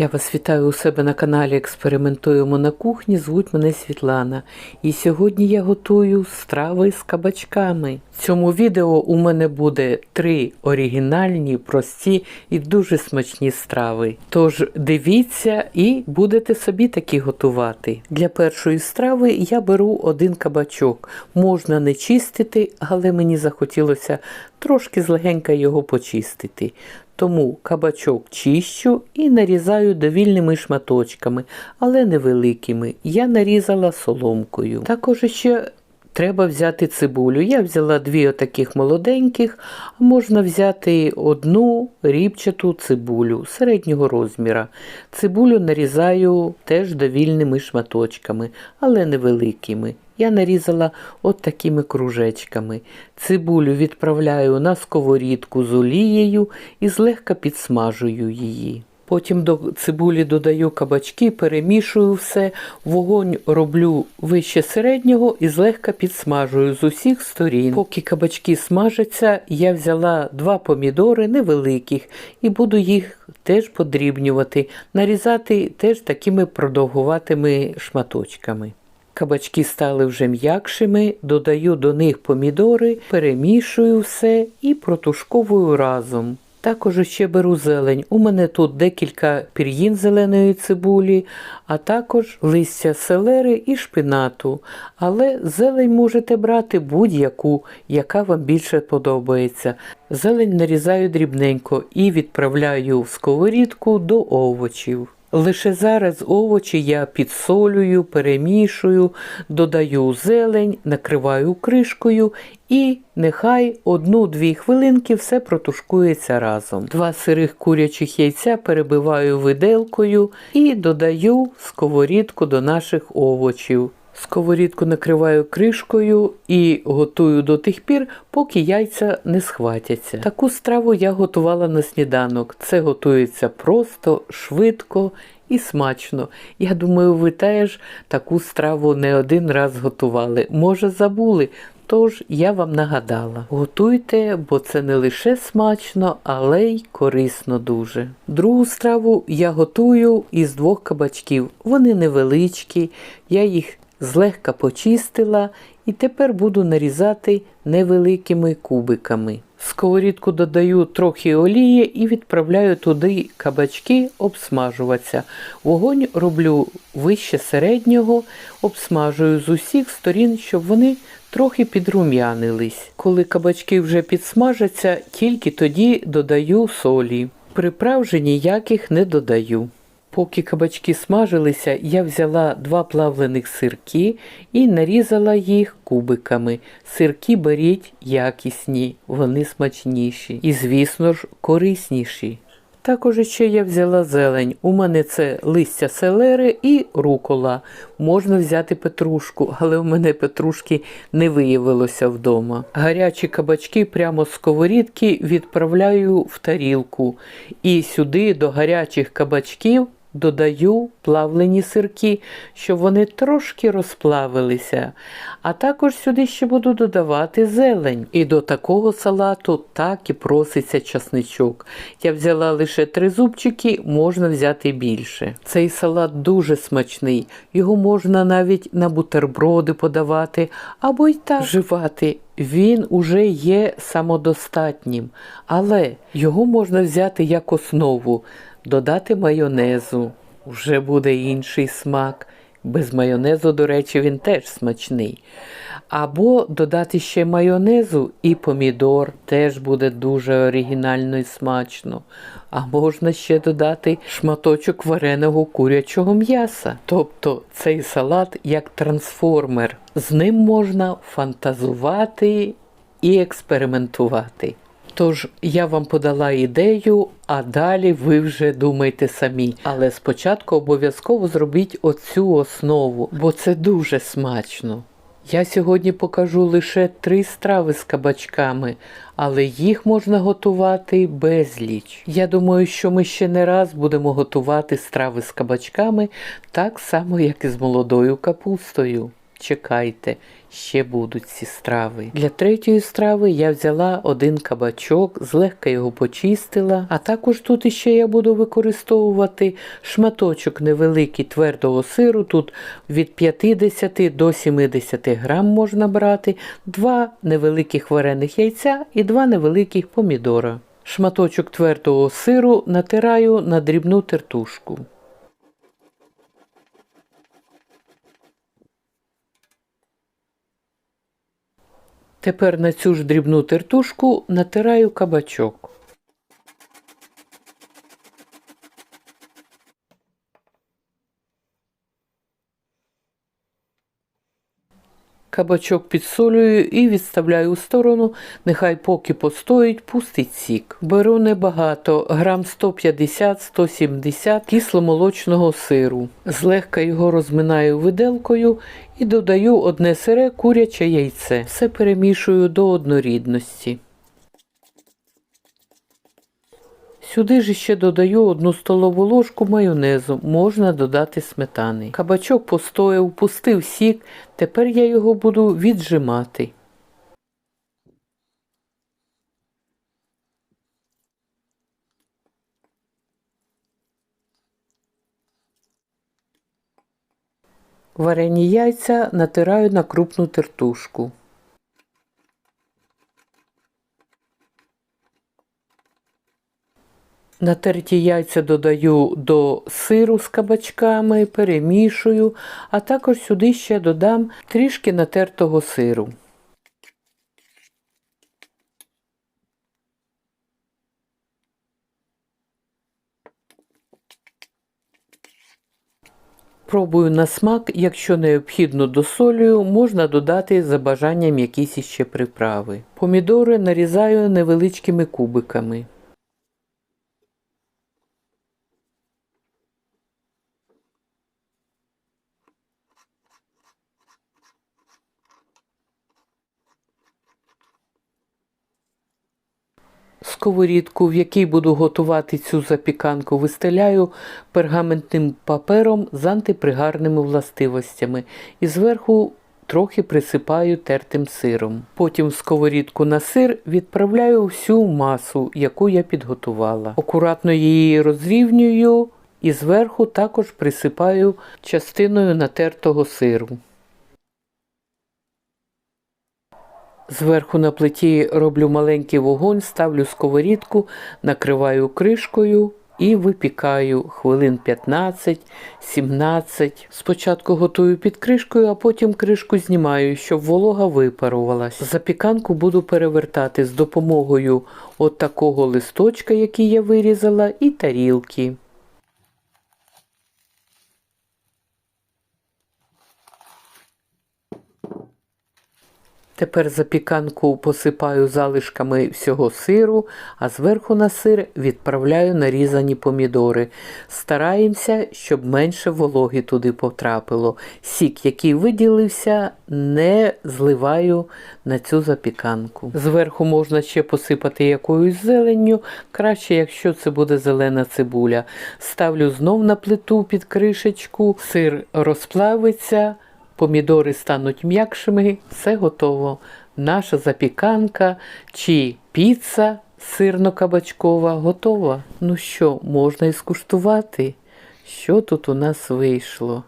Я вас вітаю у себе на каналі Експериментуємо на кухні. Звуть мене Світлана. І сьогодні я готую страви з кабачками. В цьому відео у мене буде три оригінальні, прості і дуже смачні страви. Тож дивіться і будете собі такі готувати. Для першої страви я беру один кабачок. Можна не чистити, але мені захотілося трошки злегенька його почистити. Тому кабачок чищу і нарізаю довільними шматочками, але невеликими. Я нарізала соломкою. Також ще треба взяти цибулю. Я взяла дві отаких молоденьких, а можна взяти одну рібчату цибулю середнього розміра. Цибулю нарізаю теж довільними шматочками, але невеликими. Я нарізала от такими кружечками. Цибулю відправляю на сковорідку з олією і злегка підсмажую її. Потім до цибулі додаю кабачки, перемішую все, вогонь роблю вище середнього і злегка підсмажую з усіх сторін. Поки кабачки смажаться, я взяла два помідори невеликих і буду їх теж подрібнювати, нарізати теж такими продовгуватими шматочками. Кабачки стали вже м'якшими, додаю до них помідори, перемішую все і протушковую разом. Також ще беру зелень. У мене тут декілька пір'їн зеленої цибулі, а також листя селери і шпинату. Але зелень можете брати будь-яку, яка вам більше подобається. Зелень нарізаю дрібненько і відправляю в сковорідку до овочів. Лише зараз овочі я підсолюю, перемішую, додаю зелень, накриваю кришкою і нехай одну-дві хвилинки все протушкується разом. Два сирих курячих яйця перебиваю виделкою і додаю сковорідку до наших овочів. Сковорідку накриваю кришкою і готую до тих пір, поки яйця не схватяться. Таку страву я готувала на сніданок. Це готується просто, швидко і смачно. Я думаю, ви теж таку страву не один раз готували. Може, забули. Тож я вам нагадала. Готуйте, бо це не лише смачно, але й корисно дуже. Другу страву я готую із двох кабачків. Вони невеличкі, я їх злегка почистила і тепер буду нарізати невеликими кубиками. Сковорідку додаю трохи олії і відправляю туди кабачки обсмажуватися. Вогонь роблю вище середнього, обсмажую з усіх сторін, щоб вони трохи підрум'янились. Коли кабачки вже підсмажаться, тільки тоді додаю солі. Приправ же ніяких не додаю. Поки кабачки смажилися, я взяла два плавлених сирки і нарізала їх кубиками. Сирки беріть якісні, вони смачніші і, звісно ж, корисніші. Також ще я взяла зелень. У мене це листя селери і рукола. Можна взяти петрушку, але у мене петрушки не виявилося вдома. Гарячі кабачки прямо з сковорідки відправляю в тарілку. І сюди до гарячих кабачків додаю плавлені сирки, щоб вони трошки розплавилися. А також сюди ще буду додавати зелень. І до такого салату так і проситься часничок. Я взяла лише три зубчики, можна взяти більше. Цей салат дуже смачний, його можна навіть на бутерброди подавати або й так вживати. Він уже є самодостатнім, але його можна взяти як основу, додати майонезу. Вже буде інший смак. Без майонезу, до речі, він теж смачний. Або додати ще майонезу і помідор теж буде дуже оригінально і смачно. А можна ще додати шматочок вареного курячого м'яса. Тобто цей салат як трансформер. З ним можна фантазувати і експериментувати. Тож я вам подала ідею, а далі ви вже думайте самі. Але спочатку обов'язково зробіть оцю основу, бо це дуже смачно. Я сьогодні покажу лише три страви з кабачками, але їх можна готувати безліч. Я думаю, що ми ще не раз будемо готувати страви з кабачками так само, як і з молодою капустою. Чекайте, ще будуть ці страви. Для третьої страви я взяла один кабачок, злегка його почистила, а також тут іще я буду використовувати шматочок невеликий твердого сиру. Тут від 50 до 70 грам можна брати, два невеликих варених яйця і два невеликих помідора. Шматочок твердого сиру натираю на дрібну тертушку. Тепер на цю ж дрібну тертушку натираю кабачок. Кабачок підсолюю і відставляю у сторону, нехай поки постоїть, пустить сік. Беру небагато, грам 150-170 кисломолочного сиру. Злегка його розминаю виделкою і додаю одне сире куряче яйце. Все перемішую до однорідності. Сюди ж ще додаю одну столову ложку майонезу, можна додати сметани. Кабачок постояв, пустив сік, тепер я його буду віджимати. Варені яйця натираю на крупну тертушку. Натерті яйця додаю до сиру з кабачками, перемішую, а також сюди ще додам трішки натертого сиру. Пробую на смак, якщо необхідно досолюю, можна додати за бажанням якісь іще приправи. Помідори нарізаю невеличкими кубиками. Сковорідку, в якій буду готувати цю запіканку, вистеляю пергаментним папером з антипригарними властивостями і зверху трохи присипаю тертим сиром. Потім в сковорідку на сир відправляю всю масу, яку я підготувала. Акуратно її розрівнюю і зверху також присипаю частиною натертого сиру. Зверху на плиті роблю маленький вогонь, ставлю сковорідку, накриваю кришкою і випікаю хвилин 15-17. Спочатку готую під кришкою, а потім кришку знімаю, щоб волога випарувалась. Запіканку буду перевертати з допомогою от листочка, який я вирізала, і тарілки. Тепер запіканку посипаю залишками всього сиру, а зверху на сир відправляю нарізані помідори. Стараємося, щоб менше вологи туди потрапило. Сік, який виділився, не зливаю на цю запіканку. Зверху можна ще посипати якоюсь зеленню, краще, якщо це буде зелена цибуля. Ставлю знов на плиту під кришечку, сир розплавиться. Помідори стануть м'якшими, все готово. Наша запіканка чи піца сирно-кабачкова готова. Ну що, можна і скуштувати? Що тут у нас вийшло?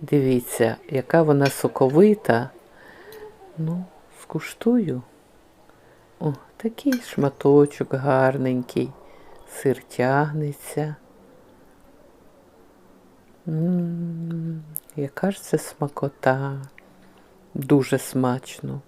Дивіться, яка вона соковита. Ну, скуштую. О, такий шматочок гарненький. Сир тягнеться. М-м-м, яка ж це смакота, дуже смачно.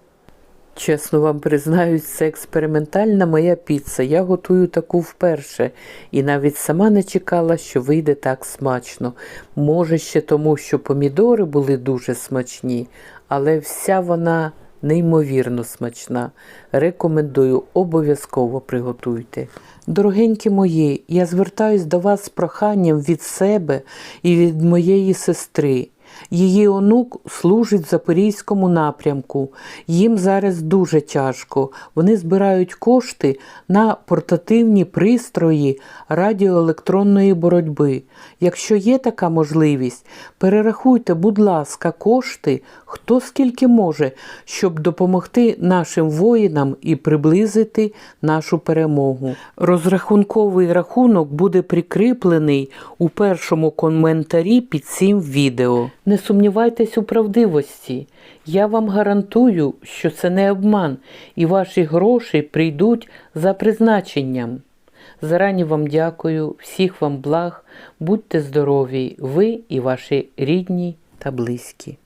Чесно вам признаюсь, це експериментальна моя піца. Я готую таку вперше і навіть сама не чекала, що вийде так смачно. Може, ще тому, що помідори були дуже смачні, але вся вона неймовірно смачна. Рекомендую, обов'язково приготуйте. Дорогенькі мої, я звертаюсь до вас з проханням від себе і від моєї сестри. Її онук служить Запорізькому напрямку. Їм зараз дуже тяжко. Вони збирають кошти на портативні пристрої радіоелектронної боротьби. Якщо є така можливість, перерахуйте, будь ласка, кошти, хто скільки може, щоб допомогти нашим воїнам і приблизити нашу перемогу. Розрахунковий рахунок буде прикріплений у першому коментарі під цим відео. Не сумнівайтесь у правдивості. Я вам гарантую, що це не обман, і ваші гроші прийдуть за призначенням. Зарані вам дякую, всіх вам благ, будьте здорові, ви і ваші рідні та близькі.